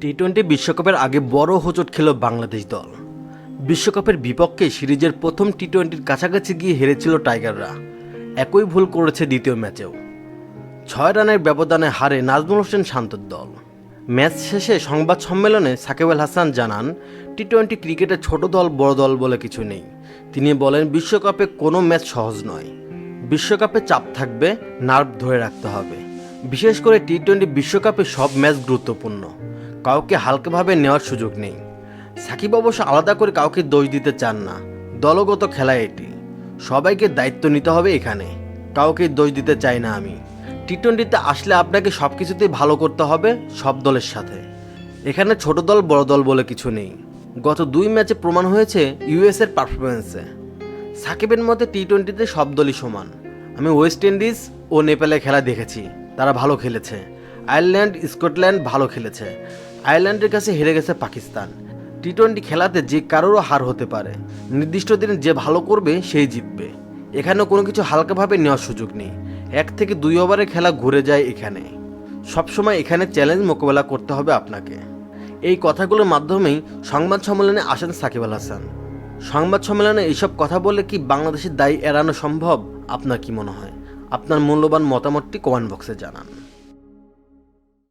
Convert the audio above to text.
T twenty বিশ্বকাপের আগে বড় হোঁচট খেল বাংলাদেশ দল। বিশ্বকাপের বিপক্ষে সিরিজের প্রথম টি টোয়েন্টির কাছাকাছি গিয়ে হেরেছিল টাইগাররা। একই ভুল করেছে দ্বিতীয় ম্যাচেও। ছয় রানের ব্যবধানে হারে নাজমুল হোসেন শান্তর দল। ম্যাচ শেষে সংবাদ সম্মেলনে সাকিব আল হাসান জানান টি টোয়েন্টি ক্রিকেটে ছোট দল, বড় দল বলে কিছু নেই। তিনি বলেন, বিশ্বকাপে কোনো ম্যাচ সহজ নয়। বিশ্বকাপে চাপ থাকবে, নার্ভ ধরে রাখতে হবে। বিশেষ করে টি টোয়েন্টি বিশ্বকাপে সব ম্যাচ গুরুত্বপূর্ণ। কাউকে হালকাভাবে নেওয়ার সুযোগ নেই। সাকিব অবশ্য আলাদা করে কাউকে দোষ দিতে চান না। দলগত খেলা এটি। সবাইকে দায়িত্ব নিতে হবে এখানে। কাউকে দোষ দিতে চাই না আমি। টি টোয়েন্টিতে আসলে আপনাকে সব কিছুতেই ভালো করতে হবে সব দলের সাথে। এখানে ছোট দল, বড় দল বলে কিছু নেই। গত দুই ম্যাচে প্রমাণ হয়েছে ইউএস এর পারফরমেন্সে সাকিবের মতে টি টোয়েন্টিতে সব দলই সমান। আমি ওয়েস্ট ইন্ডিজ ও নেপালে খেলা দেখেছি। তারা ভালো খেলেছে। আয়ারল্যান্ড, স্কটল্যান্ড ভালো খেলেছে। আয়ারল্যান্ডের কাছে হেরে গেছে পাকিস্তান। টি টোয়েন্টি খেলাতে যে কারোরও হার হতে পারে। নির্দিষ্ট দিনে যে ভালো করবে, সেই জিতবে। এখানেও কোনো কিছু হালকাভাবে নেওয়ার সুযোগ নেই। এক থেকে দুই ওভারে খেলা ঘুরে যায় এখানে। সবসময় এখানে চ্যালেঞ্জ মোকাবেলা করতে হবে আপনাকে। এই কথাগুলোর মাধ্যমেই সংবাদ সম্মেলনে আসেন সাকিব আল হাসান। সংবাদ সম্মেলনে এইসব কথা বলে কি বাংলাদেশের দায়ী এড়ানো সম্ভব? আপনার কি মনে হয়? আপনার মূল্যবান মতামতটি কমেন্ট বক্সে জানান।